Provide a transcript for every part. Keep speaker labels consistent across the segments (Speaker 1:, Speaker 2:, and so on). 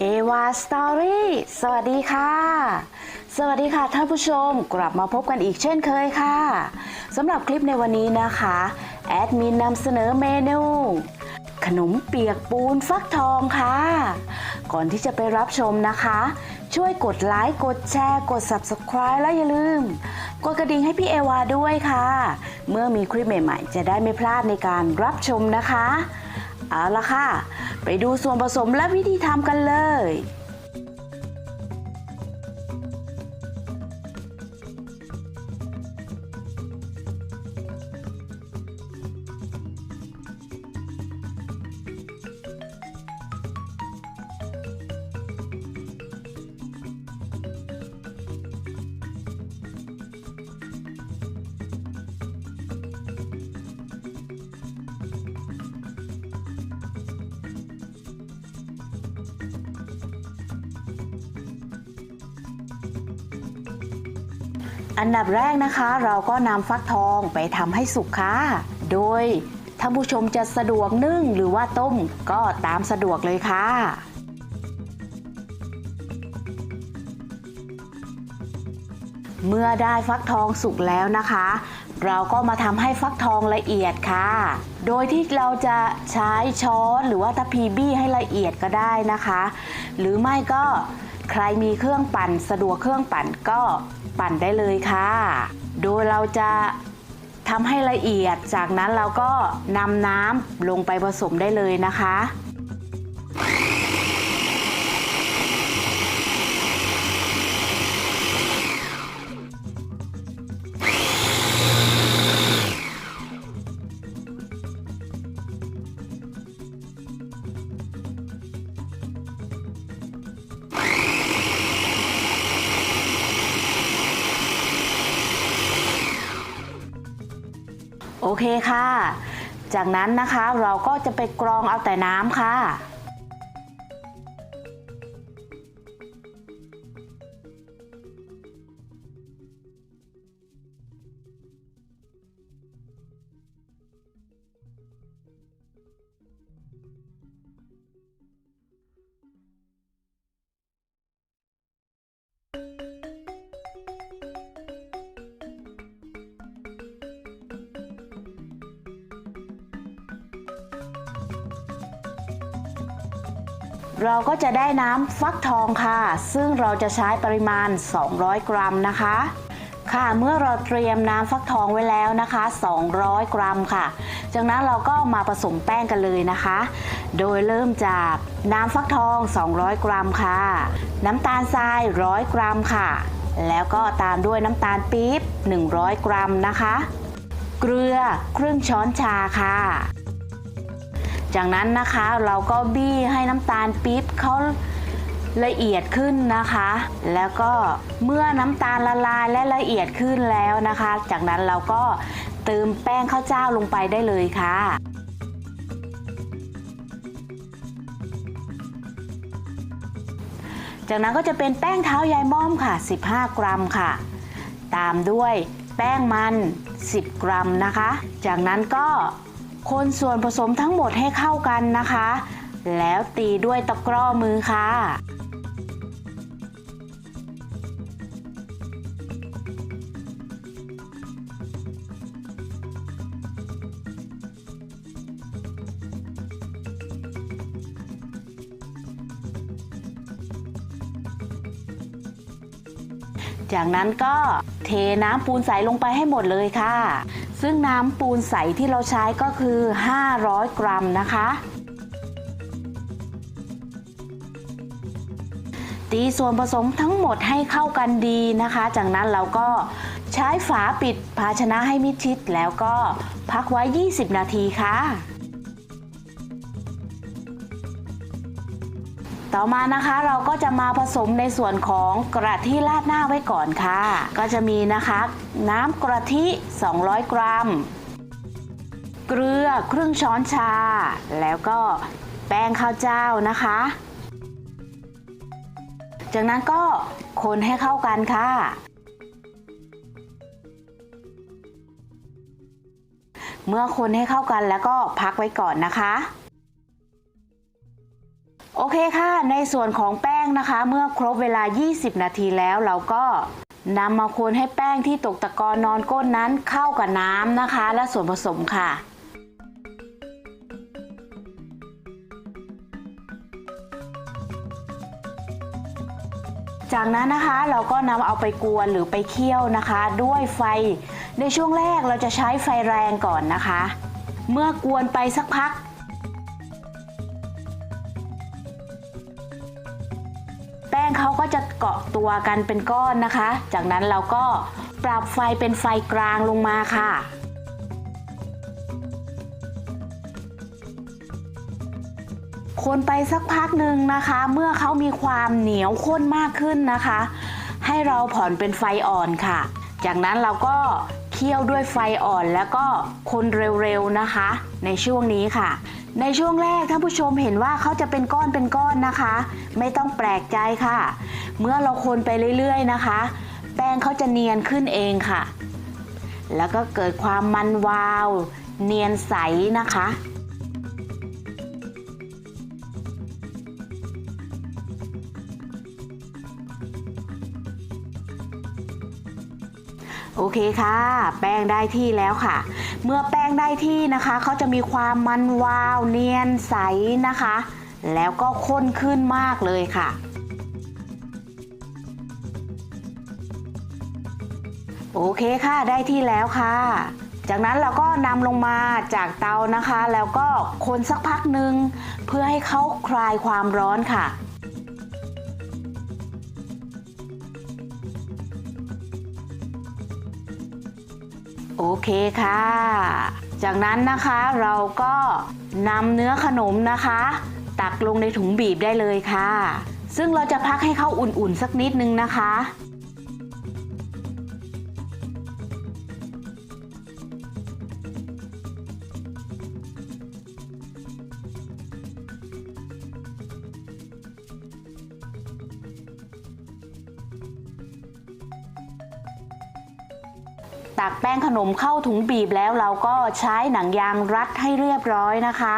Speaker 1: เอวาสตอรี่สวัสดีค่ะ สวัสดีค่ะท่านผู้ชมกลับมาพบกันอีกเช่นเคยค่ะสำหรับคลิปในวันนี้นะคะ แอดมินนำเสนอเมนู ขนมเปียกปูนฟักทองค่ะ ก่อนที่จะไปรับชมนะคะ ช่วยกดไลค์กดแชร์กด Subscribe และอย่าลืม กดกระดิ่งให้พี่เอวาด้วยค่ะ เมื่อมีคลิปใหม่ๆ จะได้ไม่พลาดในการรับชมนะคะ เอาละค่ะ ไปดูส่วนผสมและวิธีทำกันเลย อันดับแรกนะคะ เราก็นำฟักทองไปทำให้สุกค่ะ โดยท่านผู้ชมจะสะดวกนึ่งหรือว่าต้มก็ตามสะดวกเลยค่ะเมื่อได้ฟักทองสุกแล้วนะคะ เราก็มาทำให้ฟักทองละเอียดค่ะ โดยที่เราจะใช้ช้อนหรือว่าทัพพีบี้ให้ละเอียดก็ได้นะคะ หรือไม่ก็ใครมีเครื่องปั่น สะดวกเครื่องปั่นก็ ปั่นได้เลยค่ะ โดยเราจะทำให้ละเอียด จากนั้นเราก็นำน้ำลงไปผสมได้เลยนะคะ โอเคค่ะ จากนั้นนะคะเราก็จะไปกรองเอาแต่น้ำค่ะ เราก็จะได้น้ำฟักทองค่ะ ซึ่งเราจะใช้ปริมาณ 200 กรัมนะคะ ค่ะเมื่อเราเตรียมน้ำฟักทองไว้แล้วนะคะ 200 กรัมค่ะจากนั้นเราก็มาผสมแป้งกันเลยนะคะ โดยเริ่มจากน้ำฟักทอง 200 กรัมค่ะ น้ำตาลทราย100 กรัมค่ะ แล้วก็ตามด้วยน้ำตาลปี๊บ 100 กรัมนะคะ เกลือครึ่งช้อนชาค่ะ จากนั้นนะคะเราก็บี้ให้น้ำตาลปี๊บเขาละเอียดขึ้นนะคะ แล้วก็เมื่อน้ำตาลละลายและละเอียดขึ้นแล้วนะคะ จากนั้นเราก็เติมแป้งข้าวเจ้าลงไปได้เลยค่ะจากนั้นก็จะเป็นแป้งเท้ายายม่อมค่ะ 15 กรัมค่ะ ตามด้วยแป้งมัน 10 กรัมนะคะ จากนั้นก็ คนส่วนผสมทั้งหมดให้เข้ากันนะคะ แล้วตีด้วยตะกร้อมือค่ะจากนั้นก็เทน้ำปูนใสลงไปให้หมดเลยค่ะ ซึ่งน้ำปูนใสที่เราใช้ก็คือ 500 กรัมนะคะ ตีส่วนผสมทั้งหมดให้เข้ากันดีนะคะ จากนั้นเราก็ใช้ฝาปิดภาชนะให้มิดชิดแล้วก็พักไว้ 20 นาทีค่ะ ต่อมานะคะเราก็จะมาผสมในส่วนของกระทิราดหน้าไว้ก่อนค่ะ ก็จะมีนะคะ น้ำกระทิ 200 กรัม เกลือครึ่งช้อนชา แล้วก็แป้งข้าวเจ้านะคะ จากนั้นก็คนให้เข้ากันค่ะเมื่อคนให้เข้ากันแล้วก็พักไว้ก่อนนะคะ โอเคค่ะ ในส่วนของแป้งนะคะ เมื่อครบเวลา 20 นาทีแล้วเราก็นำมาคนให้แป้งที่ตกตะกอนนอนก้นนั้นเข้ากับน้ำนะคะ และส่วนผสมค่ะ จากนั้นนะคะเราก็นำเอาไปกวนหรือไปเคี่ยวนะคะ ด้วยไฟ ในช่วงแรกเราจะใช้ไฟแรงก่อนนะคะ เมื่อกวนไปสักพัก เขาก็จะเกาะตัวกันเป็นก้อนนะคะ จากนั้นเราก็ปรับไฟเป็นไฟกลางลงมาค่ะคนไปสักพักหนึ่งนะคะ เมื่อเขามีความเหนียวข้นมากขึ้นนะคะ ให้เราผ่อนเป็นไฟอ่อนค่ะ จากนั้นเราก็เคี่ยวด้วยไฟอ่อนแล้วก็คนเร็วๆนะคะ ในช่วงนี้ค่ะ ในช่วงแรกท่านผู้ชมเห็นว่าเขาจะเป็นก้อนเป็นก้อนนะคะ ไม่ต้องแปลกใจค่ะ เมื่อเราคนไปเรื่อยๆนะคะ แป้งเขาจะเนียนขึ้นเองค่ะ แล้วก็เกิดความมันวาว เนียนใสนะคะโอเคค่ะ แป้งได้ที่แล้วค่ะ เมื่อแป้งได้ที่นะคะเขาจะมีความมันวาวเนียนใสนะคะ แล้วก็ข้นขึ้นมากเลยค่ะ โอเคค่ะได้ที่แล้วค่ะ จากนั้นเราก็นำลงมาจากเตานะคะ แล้วก็คนสักพักหนึ่งเพื่อให้เขาคลายความร้อนค่ะ โอเคค่ะ จากนั้นนะคะเราก็นำเนื้อขนมนะคะ ตักลงในถุงบีบได้เลยค่ะ ซึ่งเราจะพักให้เขาอุ่นๆสักนิดนึงนะคะ ตักแป้งขนมเข้าถุงบีบแล้วเราก็ใช้หนังยางรัดให้เรียบร้อยนะคะ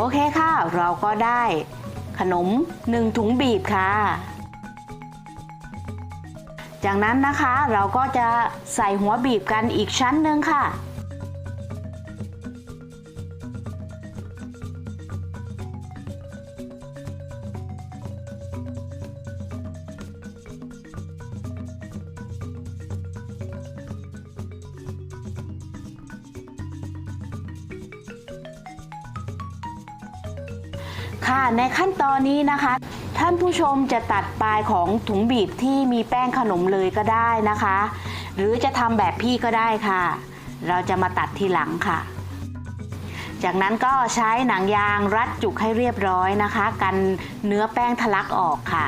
Speaker 1: โอเคค่ะ เราก็ได้ ขนมหนึ่งถุงบีบค่ะ จากนั้นนะคะเราก็จะใส่หัวบีบกันอีกชั้นหนึ่งค่ะ ค่ะ ในขั้นตอนนี้นะคะ ท่านผู้ชมจะตัดปลายของถุงบีบที่มีแป้งขนมเลยก็ได้นะคะ หรือจะทำแบบพี่ก็ได้ค่ะ เราจะมาตัดทีหลังค่ะ จากนั้นก็ใช้หนังยางรัดจุกให้เรียบร้อยนะคะ กันเนื้อแป้งทะลักออกค่ะ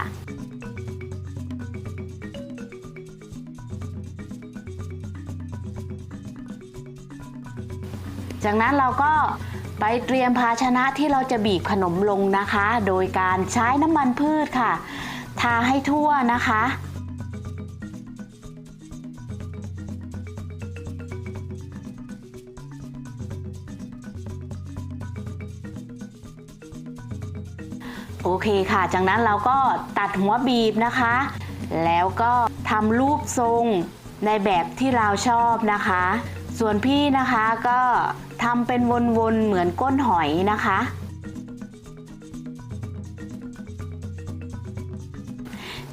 Speaker 1: จากนั้นเราก็ ไปเตรียมภาชนะที่เราจะบีบขนมลงนะคะ โดยการใช้น้ำมันพืชค่ะ ทาให้ทั่วนะคะ โอเคค่ะ จากนั้นเราก็ตัดหัวบีบนะคะ แล้วก็ทำรูปทรงในแบบที่เราชอบนะคะ ส่วนพี่นะคะก็ ทำเป็นวนๆเหมือนก้นหอยนะคะ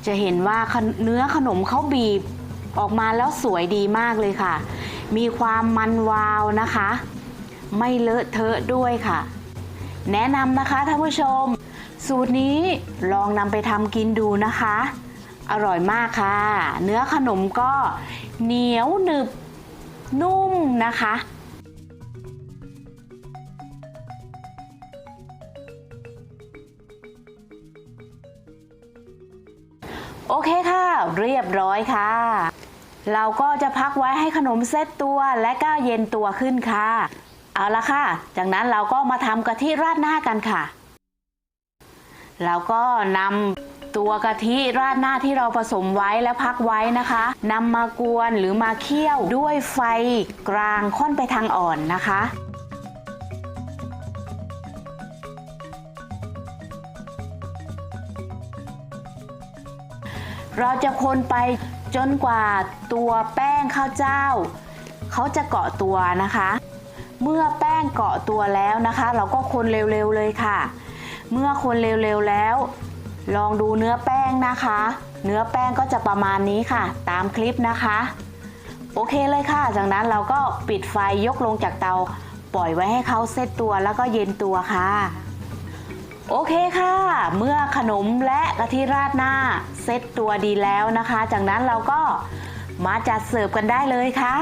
Speaker 1: จะเห็นว่าเนื้อขนมเขาบีบออกมาแล้วสวยดีมากเลยค่ะ มีความมันวาวนะคะ ไม่เลอะเทอะด้วยค่ะ แนะนำนะคะท่านผู้ชม สูตรนี้ลองนำไปทำกินดูนะคะ อร่อยมากค่ะ เนื้อขนมก็เหนียวหนึบนุ่มนะคะ โอเคค่ะ เรียบร้อยค่ะ เราก็จะพักไว้ให้ขนมเซตตัวและก็เย็นตัวขึ้นค่ะ เอาละค่ะ จากนั้นเราก็มาทำกะทิราดหน้ากันค่ะ เราก็นำตัวกะทิราดหน้าที่เราผสมไว้และพักไว้นะคะนำมากวนหรือมาเคี่ยวด้วยไฟกลางค่อนไปทางอ่อนนะคะ เราจะคนไปจนกว่าตัวแป้งข้าวเจ้า เขาจะเกาะตัวนะคะ เมื่อแป้งเกาะตัวแล้วนะคะ เราก็คนเร็วๆเลยค่ะ เมื่อคนเร็วๆแล้ว ลองดูเนื้อแป้งนะคะ เนื้อแป้งก็จะประมาณนี้ค่ะ ตามคลิปนะคะ โอเคเลยค่ะ จากนั้นเราก็ปิดไฟยกลงจากเตา ปล่อยไว้ให้เขาเซตตัวแล้วก็เย็นตัวค่ะ โอเคค่ะ เมื่อขนมและกะทิราดหน้าเซตตัวดีแล้วนะคะ จากนั้นเราก็มาจัดเสิร์ฟกันได้เลยค่ะ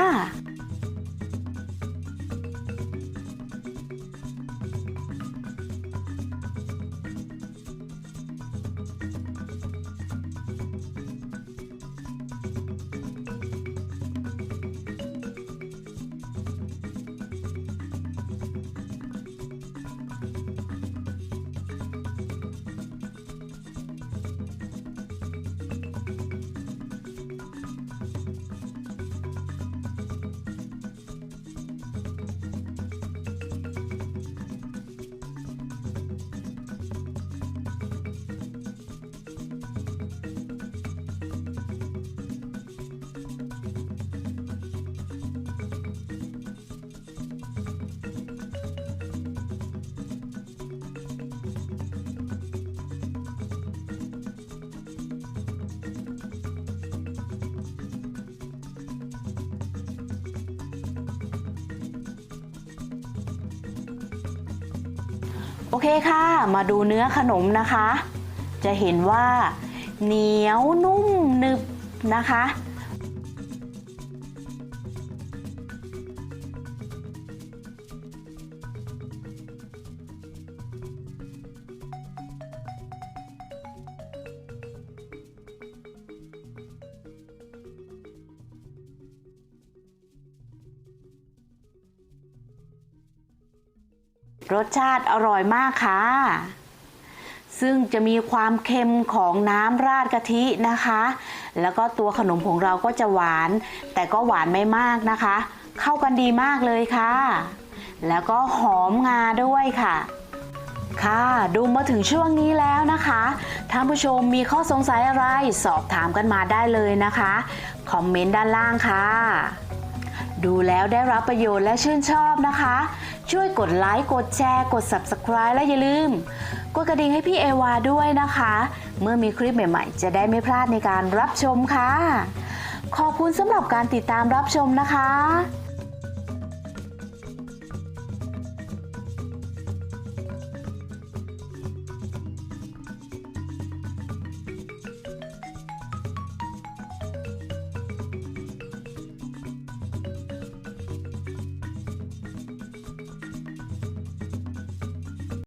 Speaker 1: อเคค่ะ มาดูเนื้อขนมนะคะ จะเห็นว่าเหนียวนุ่มหนึบนะคะ รสชาติอร่อยมากค่ะ ซึ่งจะมีความเค็มของน้ำราดกะทินะคะ แล้วก็ตัวขนมของเราก็จะหวาน แต่ก็หวานไม่มากนะคะ เข้ากันดีมากเลยค่ะ แล้วก็หอมงาด้วยค่ะค่ะดูมาถึงช่วงนี้แล้วนะคะท่านผู้ชมมีข้อสงสัยอะไรสอบถามกันมาได้เลยนะคะ คอมเมนต์ด้านล่างค่ะ ดูแล้วได้รับประโยชน์และชื่นชอบนะคะ ช่วยกดไลค์กดแชร์กด Subscribe และอย่าลืม กดกระดิ่งให้พี่เอวาด้วยนะคะ เมื่อมีคลิปใหม่ ๆ จะได้ไม่พลาดในการรับชมค่ะ ขอบคุณสำหรับการติดตามรับชมนะคะ